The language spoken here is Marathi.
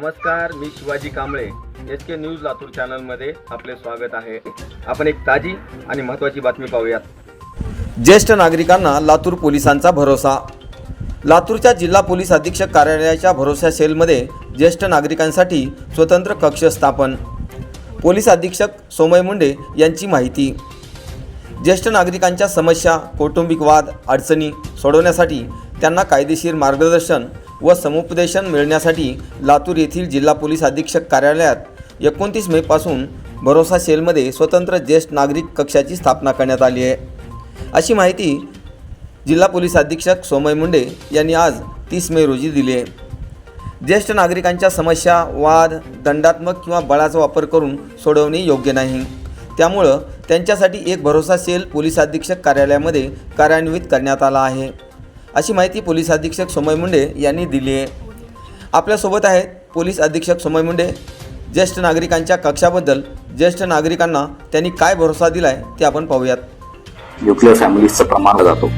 Balaji Kamble. H K news Latur चॅनलमध्ये आपले स्वागत आहे. आपण एक ताजी आणि महत्त्वाची बातमी पाहूयात. ज्येष्ठ नागरिकांना लातूर पोलिसांचा भरोसा. लातूरच्या जिल्हा पोलीस अधीक्षक कार्यालयाच्या भरोसा सेलमध्ये ज्येष्ठ नागरिकांसाठी स्वतंत्र कक्ष स्थापन. पोलीस अधीक्षक सोमय मुंडे यांची माहिती. ज्येष्ठ नागरिकांच्या समस्या कौटुंबिक वाद अडचणी सोडवण्यासाठी त्यांना कायदेशीर मार्गदर्शन व समुपदेशन मिळण्यासाठी लातूर येथील जिल्हा पोलीस अधीक्षक कार्यालयात एकोणतीस मेपासून भरोसा सेलमध्ये स्वतंत्र ज्येष्ठ नागरिक कक्षाची स्थापना करण्यात आली आहे. अशी माहिती जिल्हा पोलीस अधीक्षक सोमय मुंडे यांनी आज तीस मे रोजी दिली आहे. ज्येष्ठ नागरिकांच्या समस्या वाद दंडात्मक किंवा बळाचा वापर करून सोडवणे योग्य नाही. त्यामुळं त्यांच्यासाठी एक भरोसा सेल पोलीस अधीक्षक कार्यालयामध्ये कार्यान्वित करण्यात आला आहे. अशी माहिती पोलीस अधीक्षक सोमय मुंडे यांनी दिली आहे. आपल्यासोबत आहेत पोलीस अधीक्षक सोमय मुंडे ज्येष्ठ नागरिकांच्या कक्षाबद्दल ज्येष्ठ नागरिकांना त्यांनी काय भरोसा दिला आहे ते आपण पाहूयात. न्यूक्लिअर फॅमिलीजचं प्रमाण जातो